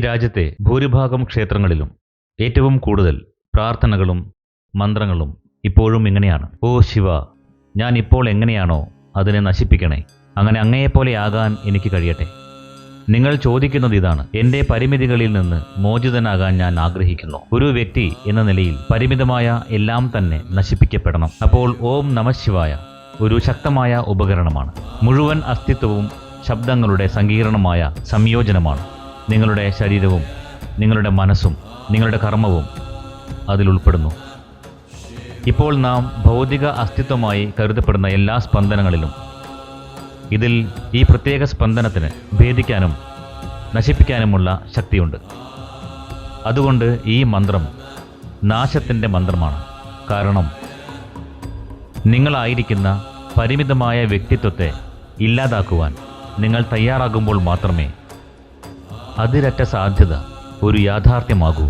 രാജ്യത്തെ ഭൂരിഭാഗം ക്ഷേത്രങ്ങളിലും ഏറ്റവും കൂടുതൽ പ്രാർത്ഥനകളും മന്ത്രങ്ങളും ഇപ്പോഴും ഇങ്ങനെയാണ്. ഓ ശിവ ഞാൻ ഇപ്പോൾ എങ്ങനെയാണോ അതിനെ നശിപ്പിക്കണേ? അങ്ങനെ അങ്ങയെപ്പോലെ ആകാൻ എനിക്ക് കഴിയട്ടെ. നിങ്ങൾ ചോദിക്കുന്നത് ഇതാണ്. എന്റെ പരിമിതികളിൽ നിന്ന് മോചിതനാകാൻ ഞാൻ ആഗ്രഹിക്കുന്നു. ഒരു വ്യക്തി എന്ന നിലയിൽ പരിമിതമായ എല്ലാം തന്നെ നശിപ്പിക്കപ്പെടണം. അപ്പോൾ ഓം നമശിവായ ഒരു ശക്തമായ ഉപകരണമാണ്. മുഴുവൻ അസ്തിത്വവും ശബ്ദങ്ങളുടെ സങ്കീർണമായ സംയോജനമാണ്. നിങ്ങളുടെ ശരീരവും നിങ്ങളുടെ മനസ്സും നിങ്ങളുടെ കർമ്മവും അതിൽ ഉൾപ്പെടുന്നു. ഇപ്പോൾ നാം ഭൗതിക അസ്തിത്വമായി കരുതപ്പെടുന്ന എല്ലാ സ്പന്ദനങ്ങളിലും ഇതിൽ ഈ പ്രത്യേക സ്പന്ദനത്തിന് ഭേദിക്കാനും നശിപ്പിക്കാനുമുള്ള ശക്തിയുണ്ട്. അതുകൊണ്ട് ഈ മന്ത്രം നാശത്തിന്റെ മന്ത്രമാണ്. കാരണം നിങ്ങളായിരിക്കുന്ന പരിമിതമായ വ്യക്തിത്വത്തെ ഇല്ലാതാക്കുവാൻ നിങ്ങൾ തയ്യാറാകുമ്പോൾ മാത്രമേ അതിരറ്റ സാധ്യത ഒരു യാഥാർത്ഥ്യമാകൂ.